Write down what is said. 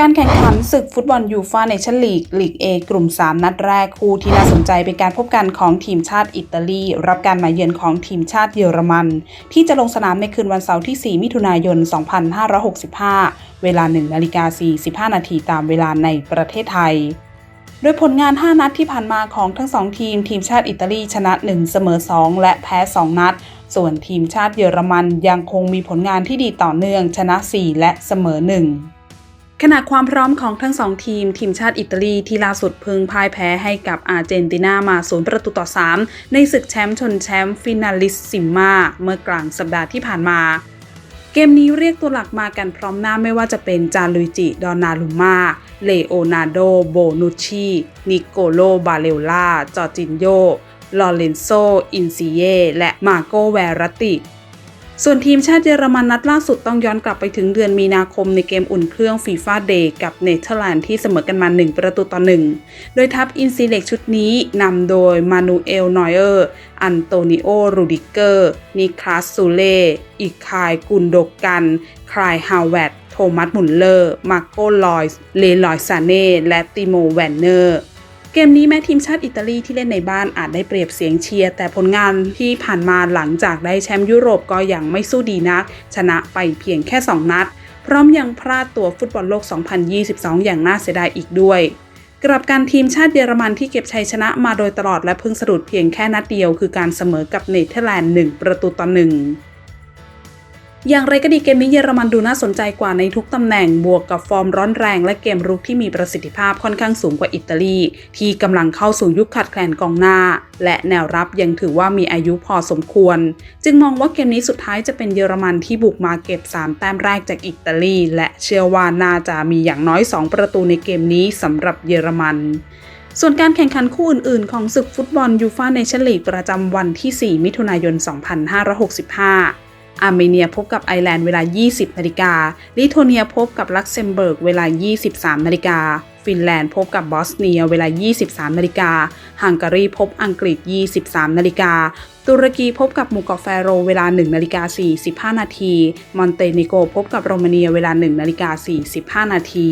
การแข่งขันศึกฟุตบอลยูฟ่าเนชั่นลีกลีก A กลุ่ม 3 นัดแรกคู่ที่น่าสนใจเป็นการพบกันของทีมชาติอิตาลี รับการมาเยือนของทีมชาติเยอรมัน ที่จะลงสนามในคืนวันเสาร์ที่ 4 มิถุนายน 2565 เวลา 1นาฬิกา45 นาทีตามเวลาในประเทศไทยโดยผลงาน 5 นัดที่ผ่านมาของทั้ง 2 ทีม ทีมชาติอิตาลีชนะ 1 เสมอ 2 และแพ้ 2 นัด ส่วนทีมชาติเยอรมันยังคงมีผลงานที่ดีต่อเนื่องชนะ 4 และเสมอ 1 ขณะความพร้อมของทั้งสองทีม ทีมชาติอิตาลีที่ล่าสุดพึงพ่ายแพ้ให้กับอาร์เจนตินามาศูนย์ประตูต่อ 3 ในศึกแชมป์ชนแชมป์ฟินาลิสซิมมาเมื่อกลางสัปดาห์ที่ผ่านมาเกมนี้เรียกตัวหลักมากันพร้อมหน้าไม่ว่าจะเป็นจาลุยจิ ดอนาลุมาเลโอนาร์โด โบนุชี นิโกโล บาเลลล่า จอจินโย ลอเรนโซ อินซิเย และมาโกแวรติ ส่วนทีมชาติเยอรมันนัดล่าสุดต้องย้อนกลับไปถึงเดือนมีนาคมในเกมอุ่นเครื่องฟีฟ่าเดย์กับเนเธอร์แลนด์ที่เสมอกันมา 1 ประตูต่อ 1 โดยทัพอินซีเล็กชุดนี้นำโดยมานูเอลนอยเออร์ อันโตนิโอ รูดิเกอร์ นิคลาสซูเล่อิคายกุนโดกัน คลายฮาวเวตโทมัสมุลเลอร์ มาโกลอยส์เลลอยซาเน่ และติโมแวนเนอร์ เกมนี้แม้ทีมชาติอิตาลีที่เล่นในบ้านอาจได้เปรียบเสียงเชียร์ แต่ผลงานที่ผ่านมาหลังจากได้แชมป์ยุโรปก็ยังไม่สู้ดีนัก ชนะไปเพียงแค่ 2 นัด พร้อมยังพลาดตัวฟุตบอลโลก 2022 อย่างน่าเสียดายอีกด้วยกลับการทีมชาติเยอรมันที่เก็บชัยชนะมาโดยตลอดและเพิ่งสะดุดเพียงแค่นัดเดียวคือการเสมอกับเนเธอร์แลนด์1ประตูต่อ1 อย่างไรก็ดีเกมนี้เยอรมันดูน่าสนใจกว่าในทุกตำแหน่งบวกกับฟอร์มร้อนแรง และเกมรุกที่มีประสิทธิภาพค่อนข้างสูงกว่าอิตาลี ที่กำลังเข้าสู่ยุคขาดแคลนกองหน้า และแนวรับยังถือว่ามีอายุพอสมควร จึงมองว่าเกมนี้สุดท้ายจะเป็นเยอรมันที่บุกมาเก็บ 3 แต้มแรกจากอิตาลี และเชื่อว่าน่าจะมีอย่างน้อย 2 ประตูในเกมนี้สำหรับเยอรมันส่วนการแข่งขันคู่อื่น ๆ ของศึกฟุตบอลยูฟ่าเนชั่นลีกประจำวันที่ 4 มิถุนายน 2565 อาร์เมเนียพบกับไอร์แลนด์เวลา 20 นาฬิกา ลิทัวเนียพบกับลักเซมเบิร์กเวลา 23 นาฬิกา ฟินแลนด์พบกับบอสเนียเวลา 23 นาฬิกา ฮังการีพบอังกฤษ 23 นาฬิกา ตุรกีพบกับหมู่เกาะแฟโรเวลา 1 นาฬิกา 45 นาที มอนเตเนโกพบกับโรมาเนียเวลา 1 นาฬิกา 45 นาที